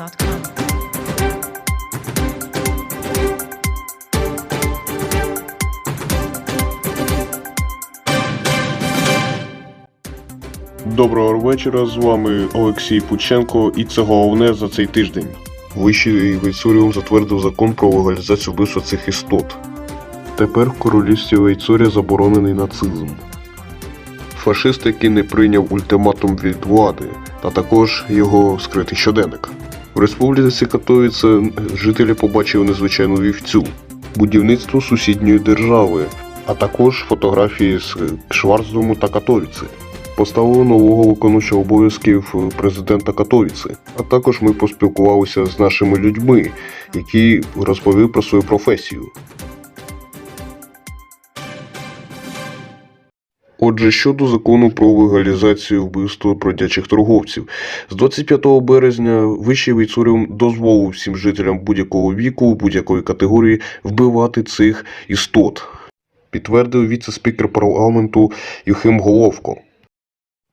gmail.com. Доброго вечора, з вами Олексій Пученко, і це головне за цей тиждень. Вищий Вейцуріум затвердив закон про легалізацію вбивства цих істот. Тепер в королівстві Вейцурія заборонений нацизм. Фашист, який не прийняв ультиматум від влади, а також його скритий щоденник. В республіці Катовіце жителі побачили незвичайну вівцю, будівництво сусідньої держави, а також фотографії з Шварцдому та Катовіці поставили нового виконуючого обов'язків президента Катовіці. А також ми поспілкувалися з нашими людьми, які розповіли про свою професію. Отже, щодо закону про легалізацію вбивства бродячих торговців, з 25 березня Вищий Вейцуріум дозволив всім жителям будь-якого віку, будь-якої категорії вбивати цих істот, підтвердив віце-спікер парламенту Юхим Головко.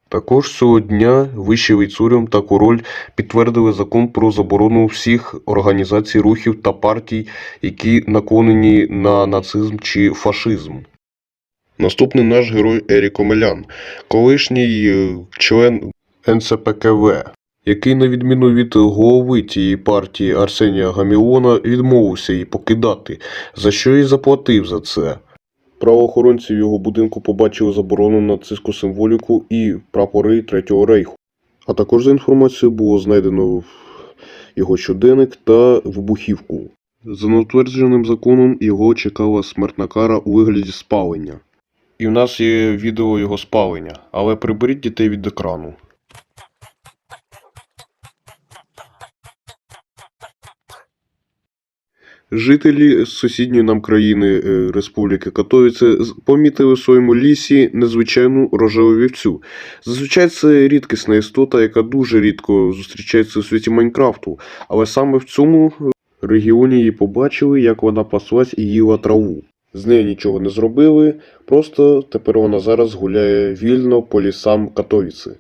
Також цього дня Вищий Вейцуріум та Король підтвердили закон про заборону всіх організацій рухів та партій, які наклонені на нацизм чи фашизм. Наступний наш герой Ерік Омелян, колишній е, член НЦПКВ, який, на відміну від голови тієї партії Арсенія Гамілона, відмовився її покидати, за що і заплатив за це. Правоохоронці в його будинку побачили заборону нацистську символіку і прапори Третього рейху. А також за інформацією було знайдено його щоденник та вибухівку. За неутвердженим законом його чекала смертна кара у вигляді спалення. І в нас є відео його спалення, але приберіть дітей від екрану. Жителі сусідньої нам країни е, Республіки Катовіце помітили в своєму лісі незвичайну рожеву вівцю. Зазвичай це рідкісна істота, яка дуже рідко зустрічається у світі Майнкрафту, але саме в цьому регіоні її побачили, як вона паслась і їла траву. З нею нічого не зробили, просто тепер вона зараз гуляє вільно по лісам Катовіці.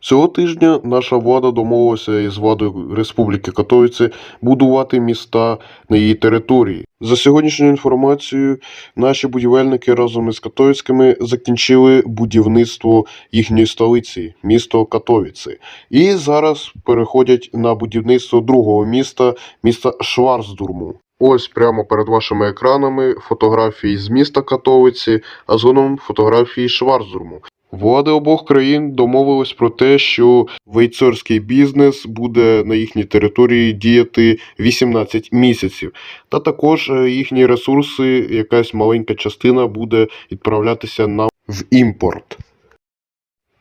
Цього тижня наша влада домовилася із владою Республіки Катовіці будувати міста на її території. За сьогоднішньою інформацією, наші будівельники разом із Катовіцькими закінчили будівництво їхньої столиці, місто Катовіці. І зараз переходять на будівництво другого міста, міста Шварцдурму. Ось прямо перед вашими екранами фотографії з міста Катовиці, а згодом фотографії Шварцдурму. Влади обох країн домовились про те, що вейцорський бізнес буде на їхній території діяти 18 місяців. Та також е, їхні ресурси, якась маленька частина буде відправлятися нам в імпорт.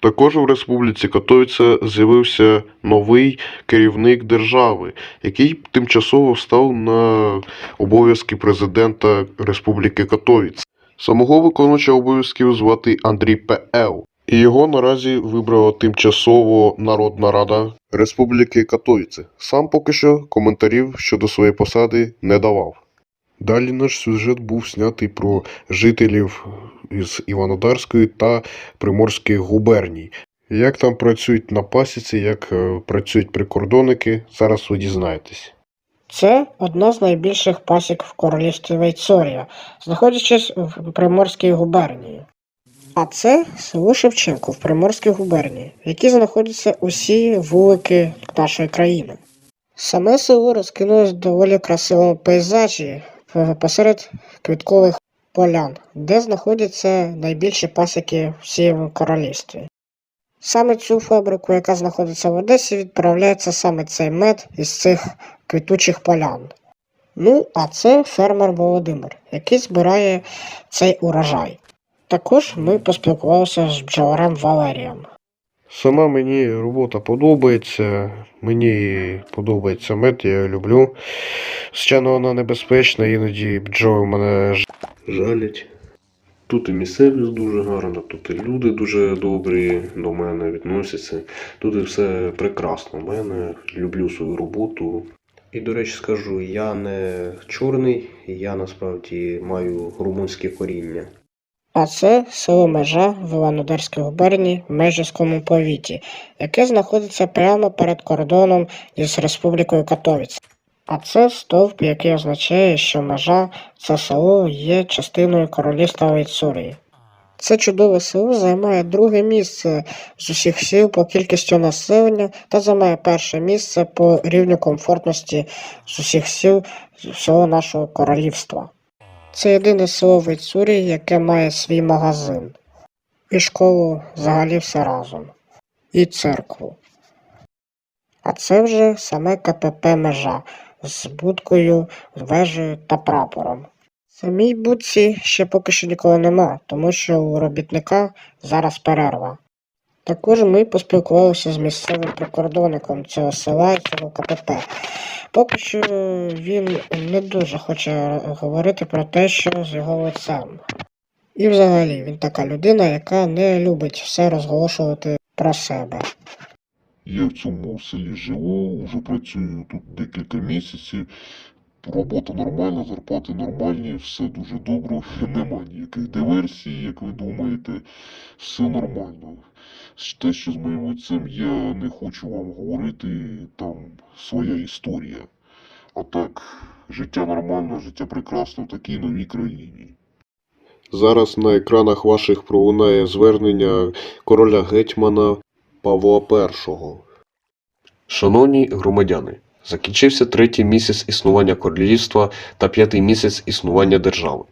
Також в Республіці Катовіця з'явився новий керівник держави, який тимчасово став на обов'язки президента Республіки Катовіць. Самого виконувача обов'язків звати Андрій П.Л. І його наразі вибрала тимчасово Народна Рада Республіки Катовіці. Сам поки що коментарів щодо своєї посади не давав. Далі наш сюжет був знятий про жителів із Іванодарської та Приморської губерній. Як там працюють на пасіці, як е, працюють прикордонники, зараз ви дізнаєтесь. Це одна з найбільших пасік в королівстві Вейцорія, знаходячись в Приморській губернії. А це село Шевченко в Приморській губернії, в якій знаходяться усі вулики нашої країни. Саме село розкинулось в доволі красивому пейзажі посеред квіткових полян, де знаходяться найбільші пасіки в всім королівстві. Саме цю фабрику, яка знаходиться в Одесі, відправляється саме цей мед із цих квітучих полян. Ну, а це фермер Володимир, який збирає цей урожай. Також ми поспілкувалися з бджоларем Валерієм. Сама мені робота подобається, мені подобається мед, я її люблю. Звичайно, вона небезпечна, іноді бджоли мене жалять. Тут і місцевість дуже гарна, тут і люди дуже добрі до мене відносяться. Тут і все прекрасно. У мене люблю свою роботу. І, до речі, скажу, я не чорний, я насправді маю румунське коріння. А це село Межа в Іванодарській губернії в Межівському повіті, яке знаходиться прямо перед кордоном із Республікою Катовіць. А це стовп, який означає, що межа це село є частиною королівства Вейцурії. Це чудове село займає друге місце з усіх сіл по кількістю населення та займає перше місце по рівню комфортності з усіх сіл всього нашого королівства. Це єдине село в Іцурі, яке має свій магазин. І школу взагалі все разом. І церкву. А це вже саме КПП межа з будкою, вежею та прапором. Самій будці ще поки що ніколи нема, тому що у робітника зараз перерва. Також ми поспілкувалися з місцевим прикордонником цього села і цього КПП. Поки що він не дуже хоче говорити про те, що з його лицем. І взагалі він така людина, яка не любить все розголошувати про себе. Я в цьому селі живу, вже працюю тут декілька місяців. Робота нормальна, зарплати нормальні, все дуже добре, нема ніяких диверсій, як ви думаєте, все нормально. З Те, що з моїм отцем, я не хочу вам говорити, там своя історія. А так, життя нормальне, життя прекрасне в такій новій країні. Зараз на екранах ваших пролунає звернення короля гетьмана Павла І. Шановні громадяни, закінчився третій місяць існування королівства та п'ятий місяць існування держави.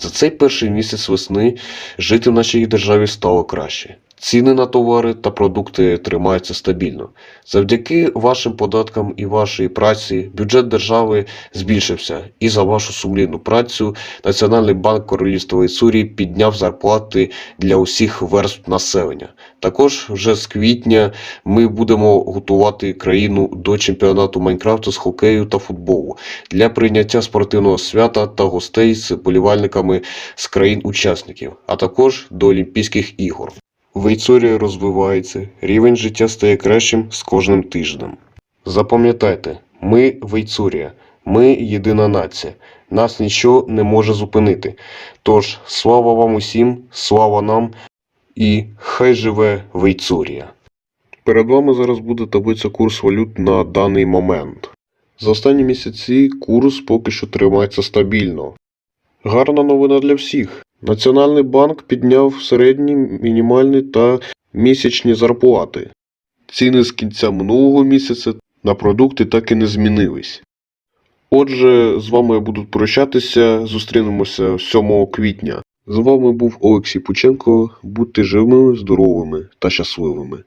За цей перший місяць весни жити в нашій державі стало краще. Ціни на товари та продукти тримаються стабільно. Завдяки вашим податкам і вашій праці бюджет держави збільшився, і за вашу сумлінну працю Національний банк Королівства Іцурії підняв зарплати для усіх верств населення. Також вже з квітня ми будемо готувати країну до чемпіонату Майнкрафту з хокею та футболу для прийняття спортивного свята та гостей з болівальниками з країн-учасників, а також до Олімпійських ігор. Вейцорія розвивається, рівень життя стає кращим з кожним тижнем. Запам'ятайте, ми Вейцурія, ми єдина нація. Нас нічого не може зупинити. Тож, слава вам усім, слава нам і хай живе Вейцурія. Перед вами зараз буде таблиця курс валют на даний момент. За останні місяці курс поки що тримається стабільно. Гарна новина для всіх. Національний банк підняв середні, мінімальні та місячні зарплати. Ціни з кінця минулого місяця на продукти так і не змінились. Отже, з вами я буду прощатися. Зустрінемося 7 квітня. З вами був Олексій Пученко. Будьте живими, здоровими та щасливими.